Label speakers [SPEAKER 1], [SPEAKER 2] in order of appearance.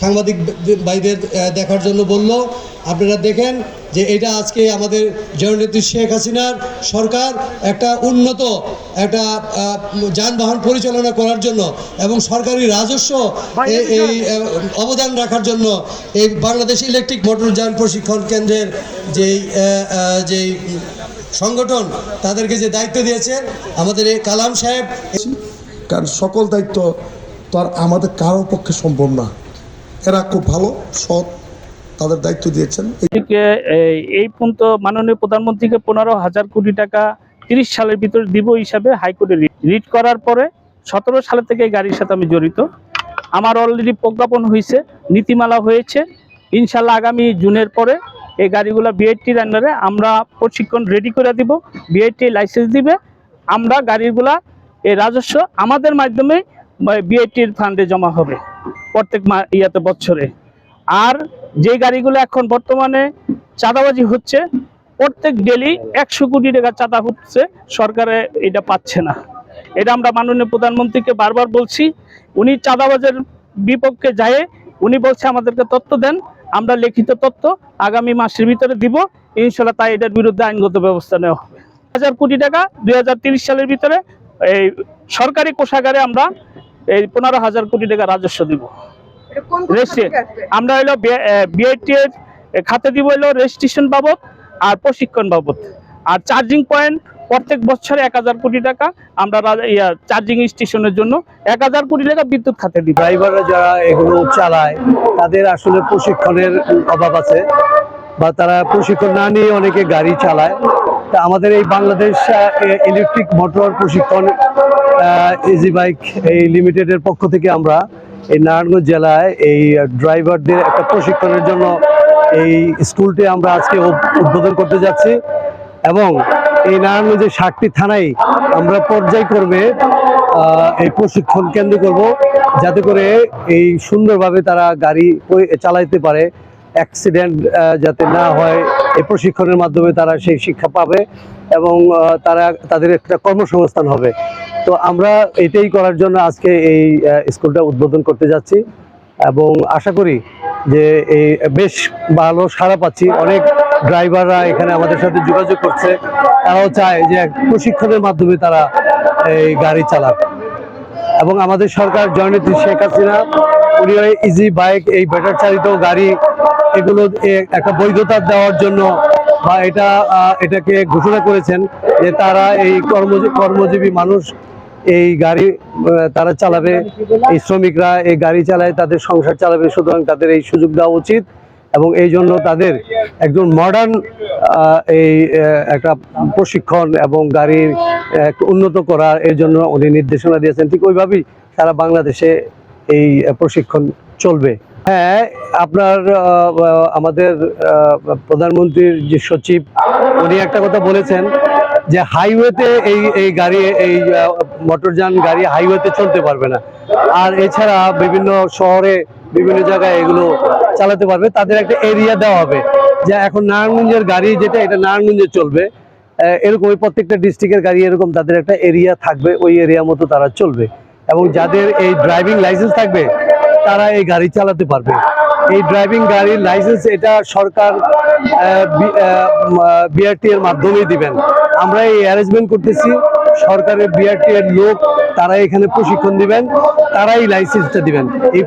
[SPEAKER 1] সাংবাদিক ভাইদের দেখার জন্য বলল আপনারা দেখেন যে এটা আজকে আমাদের জননেত্রী শেখ হাসিনার সরকার একটা উন্নত একটা যানবাহন পরিচালনা করার জন্য এবং সরকারি রাজস্ব এই অবদান রাখার জন্য এই বাংলাদেশ ইলেকট্রিক মোটর যান প্রশিক্ষণ কেন্দ্রের যেই যেই সংগঠন তাদেরকে যে দায়িত্ব দিয়েছে আমাদের এই কালাম সাহেব।
[SPEAKER 2] কারণ সকল দায়িত্ব তো আর আমাদের কারোর পক্ষে সম্ভব না। এরা খুব ভালো সৎ তাদের দায়িত্ব দিয়েছেন।
[SPEAKER 3] এই এই পর্যন্ত মাননীয় প্রধানমন্ত্রীকে পনেরো হাজার কোটি টাকা তিরিশ সালের ভিতরে দিব হিসাবে হাইকোর্টে রিট করার পরে সতেরো সালে থেকে এই গাড়ির সাথে আমি জড়িত। আমার অলরেডি প্রজ্ঞাপন হয়েছে নীতিমালা হয়েছে। ইনশাল্লাহ আগামী জুনের পরে এই গাড়িগুলো বিআইটির আন্ডারে আমরা প্রশিক্ষণ রেডি করে দিব বিআইটি লাইসেন্স দিবে। আমরা গাড়িগুলা এই রাজস্ব আমাদের মাধ্যমে বিআইটির ফান্ডে জমা হবে প্রত্যেক মা, ইয়াতে বছরে। আর যে গাড়িগুলো এখন বর্তমানে চাঁদাবাজি হচ্ছে, প্রত্যেক ডেলি একশো কোটি টাকা চাঁদা হচ্ছে, সরকারে এটা পাচ্ছে না। এটা আমরা মাননীয় প্রধানমন্ত্রীকে বারবার বলছি, উনি চাঁদাবাজের বিপক্ষে যায়, উনি বলছে আমাদেরকে তথ্য দেন আমরা লিখিত তথ্য আগামী মাসের ভিতরে দিব। ইনশাল্লাহ তাই এটার বিরুদ্ধে আইনগত ব্যবস্থা নেওয়া হবে। হাজার কোটি টাকা দুই সালের ভিতরে এই সরকারি কোষাগারে আমরা এই পনেরো হাজার কোটি টাকা রাজস্ব দিব। আমরা হলো বিআইটিএর খাতে দিব হলো রেজিস্ট্রেশন বাবদ আর প্রশিক্ষণ বাবদ। আর চার্জিং পয়েন্ট প্রত্যেক বছরে এক হাজার কোটি টাকা আমরা চার্জিং স্টেশনের জন্য এক হাজার কোটি টাকা বিদ্যুৎ খাতে দিব
[SPEAKER 4] ড্রাইভাররা যারা এগুলো চালায়, তাদের আসলে প্রশিক্ষণের অভাব আছে বা তারা প্রশিক্ষণ না নিয়ে অনেকে গাড়ি চালায়। তা আমাদের এই বাংলাদেশ ইলেকট্রিক মোটর প্রশিক্ষণ ইজি বাইক এই লিমিটেডের পক্ষ থেকে আমরা এই নারায়ণগঞ্জ জেলায় এই ড্রাইভারদের একটা প্রশিক্ষণের জন্য এই স্কুলটি আমরা আজকে উদ- উদ্বোধন করতে যাচ্ছি এবং এই নারায়ণগঞ্জের সাতটি থানায় আমরা পর্যায়ক্রমে আহ, এই প্রশিক্ষণ কেন্দ্র করব যাতে করে এই সুন্দরভাবে তারা গাড়ি চালাইতে পারে অ্যাক্সিডেন্ট যাতে না হয় এই প্রশিক্ষণের মাধ্যমে তারা সেই শিক্ষা পাবে এবং তারা তাদের একটা কর্মসংস্থান হবে। তো আমরা এটাই করার জন্য আজকে এই স্কুলটা উদ্বোধন করতে যাচ্ছি এবং আশা করি যে এই বেশ ভালো সাড়া পাচ্ছি। অনেক ড্রাইভাররা এখানে আমাদের সাথে যোগাযোগ করছে। তারাও চায় যে প্রশিক্ষণের মাধ্যমে তারা এই গাড়ি চালাক। এবং আমাদের সরকার জননেত্রী শেখ হাসিনা উনি ইজি বাইক এই ব্যাটার চালিত গাড়ি, এগুলো একটা বৈধতা দেওয়ার জন্য বা এটা এটাকে ঘোষণা করেছেন যে তারা এই কর্মজীবী মানুষ এই গাড়ি তারা চালাবে। এই শ্রমিকরা এই গাড়ি চালায়, তাদের সংসার চালাবে, সুতরাং তাদের এই সুযোগ দেওয়া উচিত। এবং এই জন্য তাদের একজন মডার্ন এই একটা প্রশিক্ষণ এবং গাড়ির উন্নত করার এর জন্য উনি নির্দেশনা দিয়েছেন। ঠিক ওইভাবেই সারা বাংলাদেশে এই প্রশিক্ষণ চলবে। হ্যাঁ আপনার আমাদের প্রধানমন্ত্রীর যে সচিব, উনি একটা কথা বলেছেন যে হাইওয়েতে এই এই গাড়ি, এই মোটরযান গাড়ি হাইওয়েতে চলতে পারবে না। আর এছাড়া বিভিন্ন শহরে বিভিন্ন জায়গায় এগুলো চালাতে পারবে। তাদের একটা এরিয়া দেওয়া হবে যে এখন নারায়ণগঞ্জের গাড়ি যেটা, এটা নারায়ণগঞ্জে চলবে। এরকম ওই প্রত্যেকটা ডিস্ট্রিক্টের গাড়ি এরকম তাদের একটা এরিয়া থাকবে, ওই এরিয়া মতো তারা চলবে। এবং যাদের এই ড্রাইভিং লাইসেন্স থাকবে, তারা এই গাড়ি চালাতে পারবে। এই ড্রাইভিং গাড়ির লাইসেন্স এটা সরকার বিআরটি এর মাধ্যমেই দিবেন। আমরা এই অ্যারেঞ্জমেন্ট করতেছি, সরকারের বিআরটি এর লোক, তারা এখানে প্রশিক্ষণ দিবেন, তারাই লাইসেন্সটা দিবেন। এই